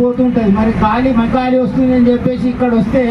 పోతుంటది. మరి గాలి మంచి గాలి వస్తుంది అని చెప్పేసి ఇక్కడ వస్తే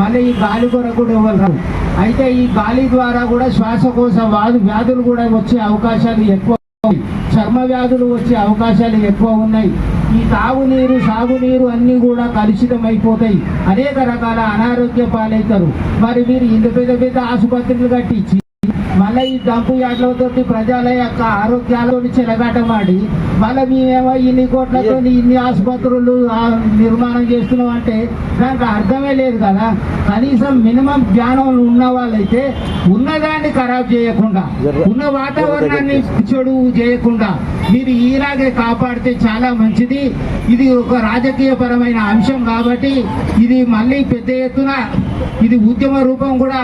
మళ్ళీ ఈ గాలి కొరకు కూడా ఇవ్వగలరు అయితే ఈ గాలి ద్వారా కూడా శ్వాసకోశ వ్యాధు వ్యాధులు కూడా వచ్చే అవకాశాలు ఎక్కువ ఉన్నాయి. చర్మ వ్యాధులు వచ్చే అవకాశాలు ఎక్కువ ఉన్నాయి. ఈ తాగునీరు సాగునీరు అన్నీ కూడా కలుషితం అయిపోతాయి అనేక రకాల అనారోగ్య పాలవుతారు మరి మీరు ఇంత పెద్ద పెద్ద ఆసుపత్రులు కట్టించి మళ్ళీ ఈ డంపు యాడ్లతోటి ప్రజల యొక్క ఆరోగ్యాలతో చెలగాటమాడి. మళ్ళీ మేమేమో ఇన్ని కోట్లతో ఇన్ని ఆసుపత్రులు నిర్మాణం చేస్తున్నాం అంటే దానికి అర్థమే లేదు కదా. కనీసం మినిమం జ్ఞానం ఉన్న వాళ్ళైతే ఉన్నదాన్ని ఖరాబ్ చేయకుండా ఉన్న వాతావరణాన్ని చెడు చేయకుండా మీరు ఇలాగే కాపాడితే చాలా మంచిది. ఇది ఒక రాజకీయ పరమైన అంశం కాబట్టి ఇది మళ్ళీ పెద్ద ఎత్తున ఇది ఉద్యమ రూపం కూడా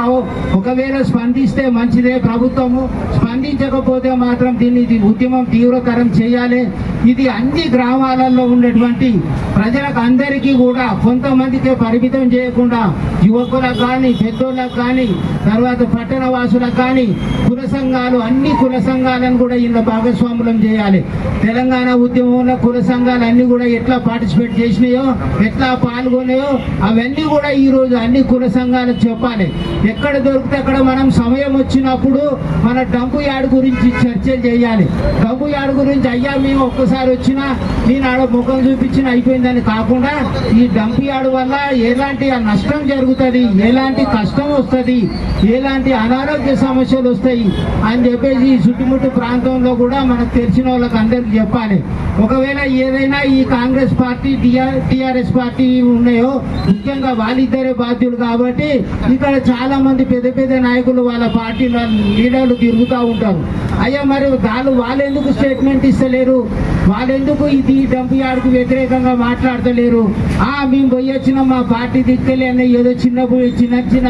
ఒకవేళ స్పందిస్తే మంచిదే ప్రభుత్వము. స్పందించకపోతే మాత్రం దీన్ని ఇది ఉద్యమం తీవ్రతరం చేయాలి. ఇది అన్ని గ్రామాలలో ఉండేటువంటి ప్రజలకు అందరికీ కూడా కొంతమందికే పరిమితం చేయకుండా యువకులకు కానీ పెద్దోళ్ళకు కానీ తర్వాత పట్టణ వాసులకు కానీ కుల సంఘాలు అన్ని కుల సంఘాలను కూడా ఇందులో భాగస్వాములం చేయాలి. తెలంగాణ ఉద్యమంలో కుల సంఘాలు అన్ని కూడా ఎట్లా పార్టిసిపేట్ చేసినాయో ఎట్లా పాల్గొన్నాయో అవన్నీ కూడా ఈ రోజు అన్ని కుల సంఘాలకు చెప్పాలి. ఎక్కడ దొరికితే అక్కడ మనం సమయం వచ్చినప్పుడు మన డంపు యాడ్ గురించి చర్చలు చేయాలి. డంపు యాడ్ గురించి అయ్యా మేము ఒక్క ఒక్కసారి వచ్చినా నేను ఆడ ముఖం చూపించిన అయిపోయిందని కాకుండా ఈ డంప్ యార్డ్ వల్ల ఎలాంటి నష్టం జరుగుతుంది? ఎలాంటి కష్టం వస్తుంది? ఎలాంటి అనారోగ్య సమస్యలు వస్తాయి? అని చెప్పేసి ఈ చుట్టుముట్టు ప్రాంతంలో కూడా మనకు తెలిసిన వాళ్ళకి అందరికీ చెప్పాలి. ఒకవేళ ఏదైనా ఈ కాంగ్రెస్ పార్టీ టిఆర్ఎస్ పార్టీ ఉన్నాయో ముఖ్యంగా వాళ్ళిద్దరే బాధ్యులు కాబట్టి ఇక్కడ చాలా మంది పెద్ద పెద్ద నాయకులు వాళ్ళ పార్టీల లీడర్లు తిరుగుతూ ఉంటారు. అయ్యా మరి వాళ్ళు వాళ్ళు ఎందుకు స్టేట్మెంట్ ఇస్తలేరు? వాళ్ళెందుకు ఇది డంపియార్కు వ్యతిరేకంగా మాట్లాడతలేరు? ఆ మేము పోయి వచ్చిన మా పార్టీ దిక్కలే అన్న ఏదో చిన్న చిన్న చిన్న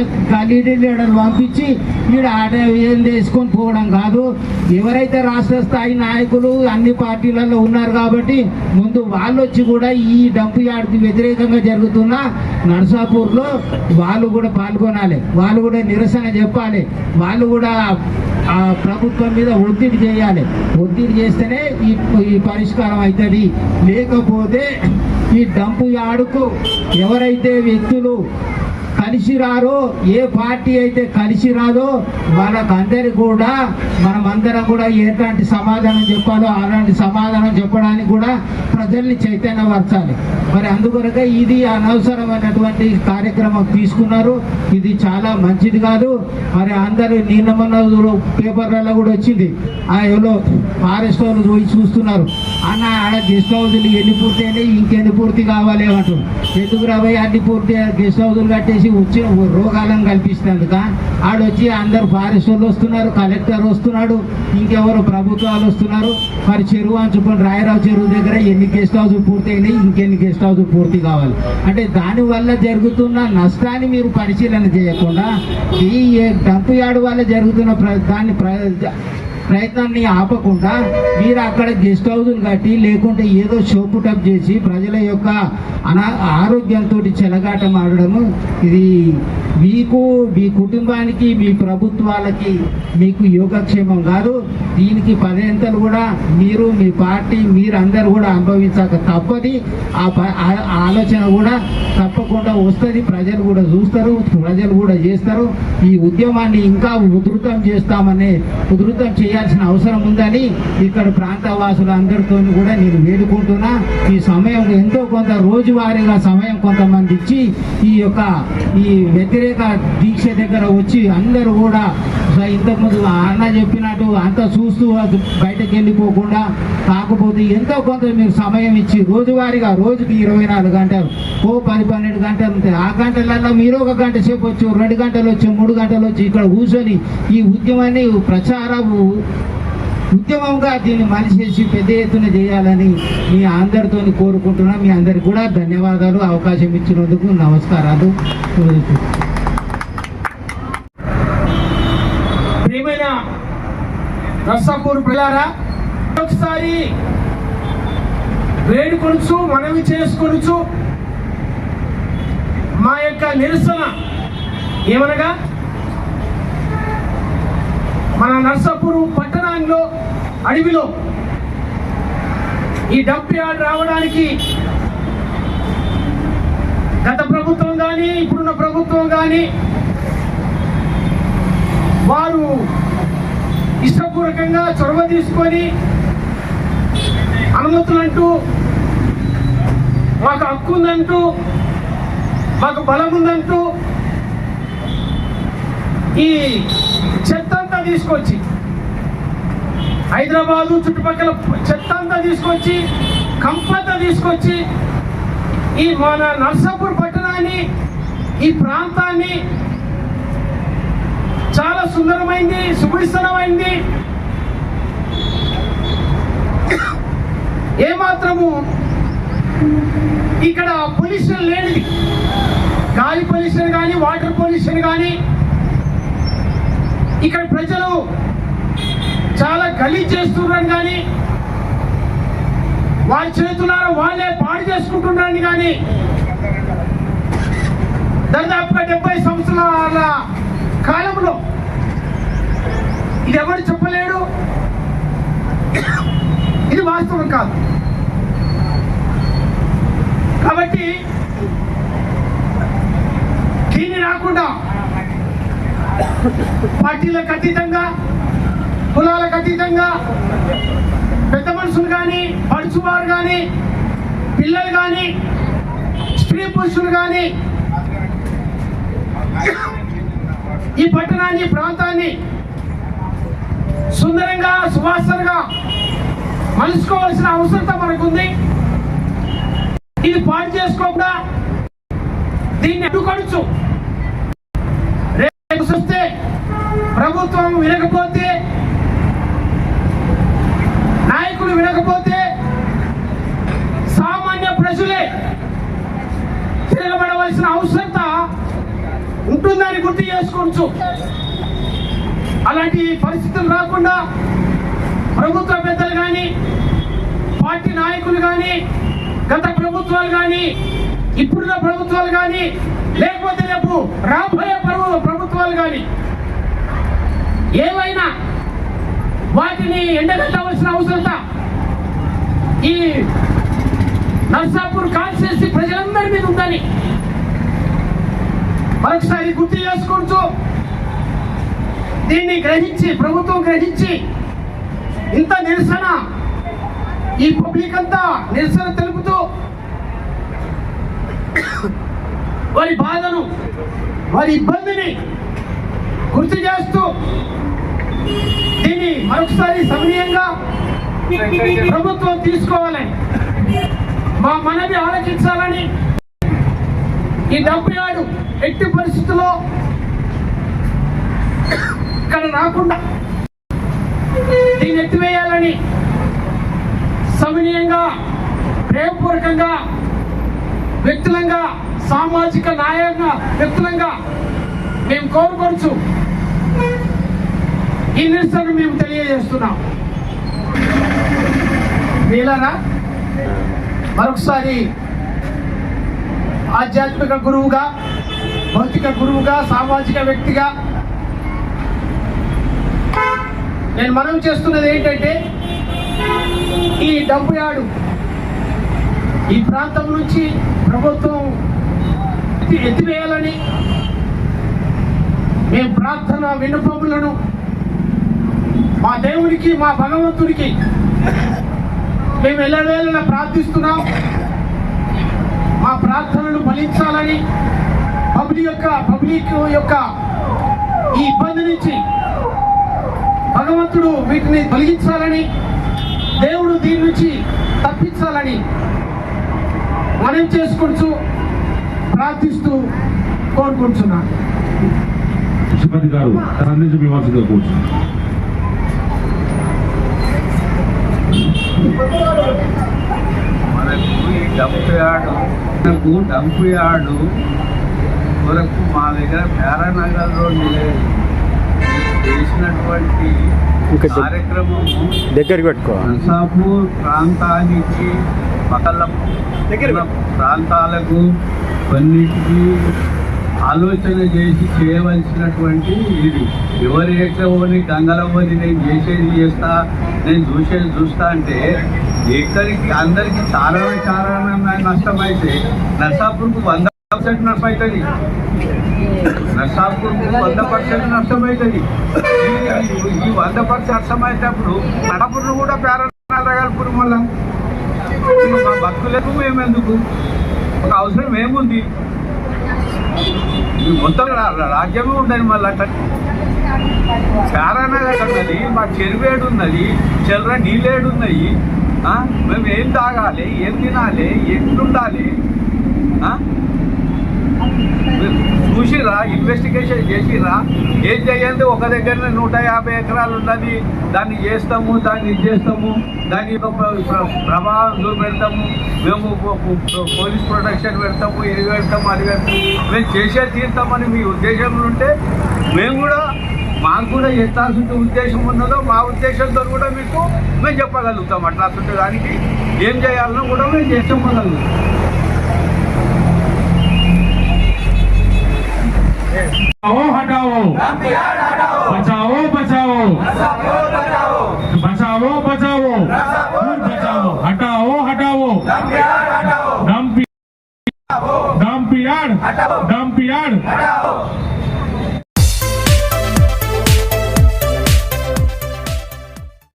లీడర్ లీడర్లు పంపించి ఈడ ఆడే ఏం తీసుకొని పోవడం కాదు. ఎవరైతే రాష్ట్ర స్థాయి నాయకులు అన్ని పార్టీలలో ఉన్నారు కాబట్టి ముందు వాళ్ళు వచ్చి కూడా ఈ డంప్ యార్డ్కి వ్యతిరేకంగా జరుగుతున్న నర్సాపూర్లో వాళ్ళు కూడా పాల్గొనాలి. వాళ్ళు కూడా నిరసన చెప్పాలి. వాళ్ళు కూడా ఆ ప్రభుత్వం మీద ఒత్తిడి చేయాలి. ఒత్తిడి చేస్తేనే ఈ ఈ పరిష్కారం అవుతుంది లేకపోతే ఈ డంపు యార్డుకు ఎవరైతే వ్యక్తులు కలిసి రారో ఏ పార్టీ అయితే కలిసి రాదో వాళ్ళకందరి కూడా మనం అందరం కూడా ఎలాంటి సమాధానం చెప్పాలో అలాంటి సమాధానం చెప్పడానికి కూడా ప్రజల్ని చైతన్యపరచాలి మరి అందుకొరకే ఇది అనవసరమైనటువంటి కార్యక్రమం తీసుకున్నారు. ఇది చాలా మంచిది కాదు. మరి అందరూ నిన్న మొన్న పేపర్లలో కూడా వచ్చింది. ఆ ఎవరో ఫారెస్ట్ వాళ్ళు పోయి చూస్తున్నారు. అన్న ఆడ గెస్ట్ హౌస్లు ఎన్ని పూర్తి అయినాయి ఇంకెన్ని పూర్తి కావాలి? అంటారు ఎందుకు రాబోయే అన్ని పూర్తి? గెస్ట్ హౌస్లు కట్టేసి వచ్చిన రోగాలను కల్పిస్తున్నందుక ఆడొచ్చి అందరు ఫారెస్ట్ వాళ్ళు వస్తున్నారు కలెక్టర్ వస్తున్నాడు ఇంకెవరు ప్రభుత్వాలు వస్తున్నారు. మరి చెరువు అంచుకొని రాయరావు చెరువు దగ్గర ఎన్ని గెస్ట్ హౌస్ పూర్తి అయినాయి ఇంకెన్ని గెస్ట్ హౌస్ పూర్తి కావాలి. అంటే దానివల్ల జరుగుతున్న నష్టాన్ని మీరు పరిశీలన చేయకుండా ఈ డంప్ యార్డ్ వల్ల జరుగుతున్న ప్ర- దాన్ని ప్ర- ప్రయత్నాన్ని ఆపకుండా మీరు అక్కడ గెస్ట్ హౌజులు కట్టి లేకుంటే ఏదో షోపుటప్ చేసి ప్రజల యొక్క అనా ఆరోగ్యంతో చెలగాటం ఆడడము ఇది మీకు మీ కుటుంబానికి మీ ప్రభుత్వాలకి మీకు యోగక్షేమం కాదు. దీనికి పదేంతలు కూడా మీరు మీ పార్టీ మీరందరూ కూడా అనుభవించక తప్పది. ఆ ప- ఆ- ఆలోచన కూడా తప్పకుండా వస్తుంది. ప్రజలు కూడా చూస్తారు ప్రజలు కూడా చేస్తారు. ఈ ఉద్యమాన్ని ఇంకా ఉధృతం చేస్తామనే ఉధృతం చేయాల్సిన అవసరం ఉందని ఇక్కడ ప్రాంతవాసులు అందరితో కూడా నేను వేడుకుంటున్నా. ఈ సమయం ఎంతో కొంత రోజువారీగా సమయం కొంతమంది ఇచ్చి ఈ యొక్క ఈ వ్యతిరేక దీక్ష దగ్గర వచ్చి అందరూ కూడా ఇంతకుముందు అన్న చెప్పినట్టు అంత చూస్తూ బయటకు వెళ్ళిపోకుండా కాకపోతే ఎంతో కొంత మీరు సమయం ఇచ్చి రోజువారీగా రోజుకి ఇరవై నాలుగు గంటలు ఓ పది పన్నెండు గంటలు ఉంటాయి ఆ గంటలల్లో మీరు ఒక గంట సేపు వచ్చి రెండు గంటలు వచ్చి మూడు గంటలు వచ్చి ఇక్కడ కూర్చొని ఈ ఉద్యమాన్ని ప్రచారం ఉద్యమంగా దీన్ని మనిషి పెద్ద ఎత్తున చేయాలని మీ అందరితో కోరుకుంటున్నా. మీ అందరికి కూడా ధన్యవాదాలు అవకాశం ఇచ్చినందుకు నమస్కారాలు. నర్సాపూర్ పిల్లారా ఒకసారి వేడుకొనుచు మనవి చేసుకొనుచు మా యొక్క నిరసన ఏమనగా మన నర్సాపూర్ పట్టణంలో అడవిలో ఈ డంప్ యార్డ్ రావడానికి గత ప్రభుత్వం కానీ ఇప్పుడున్న ప్రభుత్వం కానీ వారు ఇష్టపూర్వకంగా చొరవ తీసుకొని అనుమతులంటూ మాకు హక్కు ఉందంటూ మాకు బలం ఉందంటూ ఈ చెత్త అంతా తీసుకొచ్చి హైదరాబాదు చుట్టుపక్కల చెత్త అంతా తీసుకొచ్చి కంపంతా తీసుకొచ్చి ఈ మన నర్సాపూర్ పట్టణాన్ని ఈ ప్రాంతాన్ని చాలా సుందరమైంది సుభిస్తమైంది ఏమాత్రము ఇక్కడ పొల్యూషన్ లేనిది. గాలి పొల్యూషన్ కానీ వాటర్ పొల్యూషన్ కానీ ఇక్కడ ప్రజలు చాలా గలీజ్ చేస్తున్నారు కానీ వారి చేతులారా వాళ్ళే పాడు చేసుకుంటున్నారని కానీ దాదాపుగా డెబ్బై సంవత్సరాల కాలంలో ఇది ఎవరు చెప్పలేడు? ఇది వాస్తవం కాదు. కాబట్టి దీన్ని రాకుండా పార్టీలకు అతీతంగా కులాలకు అతీతంగా పెద్ద మనుషులు కానీ పడుచువారు కానీ పిల్లలు కానీ స్త్రీ పురుషులు కానీ ఈ పట్టణాన్ని ప్రాంతాన్ని సుందరంగా సువాసనగా మలుచుకోవాల్సిన అవసరత మనకుంది. ఇది పాటు చేసుకోకుండా దీన్ని అడ్డుకొనచ్చు రేపు చూస్తే ప్రభుత్వం వినకపోతే నాయకులు వినకపోతే సామాన్య ప్రజలే తిరగబడవలసిన అవసరత ఉంటుందని గుర్తు చేసుకోవచ్చు అలాంటి పరిస్థితులు రాకుండా ప్రభుత్వ పెద్దలు కానీ పార్టీ నాయకులు కానీ గత ప్రభుత్వాలు కానీ ఇప్పుడున్న ప్రభుత్వాలు కానీ లేకపోతే రేపు రాబోయే ప్రభుత్వాలు కానీ ఏవైనా వాటిని ఎండగట్టవలసిన అవసరత ఈ నర్సాపూర్ కాన్స్టిట్యూన్సీ ప్రజలందరి మీద ఉందని మరొకసారి గుర్తు చేసుకుంటూ దీన్ని గ్రహించి ప్రభుత్వం గ్రహించి ఇంత నిరసన ఈ పబ్లిక్ అంతా నిరసన తెలుపుతూ వారి బాధను వారి ఇబ్బందిని గుర్తు చేస్తూ దీన్ని మరొకసారి సమనీయంగా ప్రభుత్వం తీసుకోవాలని మా మనవి ఆలోచించాలని ఈ డబ్బు ఆడు ఎట్టి పరిస్థితుల్లో ఇక్కడ రాకుండా దీన్ని ఎత్తివేయాలని సమనీయంగా ప్రేమపూర్వకంగా వ్యక్తులంగా సామాజిక నాయక వ్యక్తులంగా మేము కోరుకోవచ్చు. ఈ నిరసన మేము తెలియజేస్తున్నాం. వీలరా మరొకసారి ఆధ్యాత్మిక గురువుగా భౌతిక గురువుగా సామాజిక వ్యక్తిగా. నేను మనం చేస్తున్నది ఏంటంటే ఈ డబ్బు యాడు ఈ ప్రాంతం నుంచి ప్రభుత్వం ఎత్తివేయాలని మేము ప్రార్థన విన్నపములను మా దేవునికి మా భగవంతునికి మేము ఎల్లవేళలా ప్రార్థిస్తున్నాం. మా ప్రార్థనలు ఫలించాలని పబ్లిక్ యొక్క పబ్లిక్ యొక్క ఈ ఇబ్బంది నుంచి భగవంతుడు వీటిని తొలగించాలని దేవుడు దీని నుంచి తప్పించాలని మనం చేసుకుంటూ ప్రార్థిస్తూ కోరుకుంటున్నాను. పశుపతి గారు సందేశం కూర్చున్నారు మనకు ఈ డంప్ యార్డు మనకు డంప్ యార్డు కొరకు మా దగ్గర పేరానగర్లో చేసినటువంటి కార్యక్రమము దగ్గరికి పెట్టుకో. ప్రాంతానికి పక్కల ఉన్న ప్రాంతాలకు కొన్నిటికి ఆలోచన చేసి చేయవలసినటువంటి ఇది. ఎవరు ఎట్లవని గంగలవని నేను చేసేది చేస్తా నేను చూసేది చూస్తా అంటే ఎక్కడికి అందరికీ చాలా చాలా నష్టమైతే నర్సాపూర్కు వంద పర్సెంట్ నష్టం అవుతుంది నష్టాలకు వంద పర్సెంట్ నష్టం అవుతుంది ఈ- వంద పర్సెంట్ నష్టం అయినప్పుడు నడపుడు కూడా పేరెంట్ కలుపురు మళ్ళా. మా బతుకులకు మేమెందుకు ఒక అవసరం ఏముంది? మొత్తం రా- రాజ్యమే ఉండదు మళ్ళీ అట్లా చారానగర్ ఉన్నది మా చెరువేడు ఉన్నది చెల్లర నీళ్ళేడు ఉన్నాయి మేము ఏం తాగాలి ఏం తినాలి ఎట్లుండాలి? చూసిరా ఇన్వెస్టిగేషన్ చేసిరా? ఏం చేయండి? ఒక దగ్గరనే నూట యాభై ఎకరాలు ఉన్నది. దాన్ని చేస్తాము దాన్ని ఇది చేస్తాము దాన్ని ప్రభావం చూపెడతాము మేము పోలీస్ ప్రొటెక్షన్ పెడతాము ఇది పెడతాము అది పెడతాము. మేము చేసే తీరుతామని మీ ఉద్దేశంలో ఉంటే మేము కూడా మాకు కూడా ఎత్తాల్సిన ఉద్దేశం ఉన్నదో మా ఉద్దేశంతో కూడా మీకు మేము చెప్పగలుగుతాం. అట్లా దానికి ఏం చేయాలనో కూడా మేము చేసి நம்பியாடா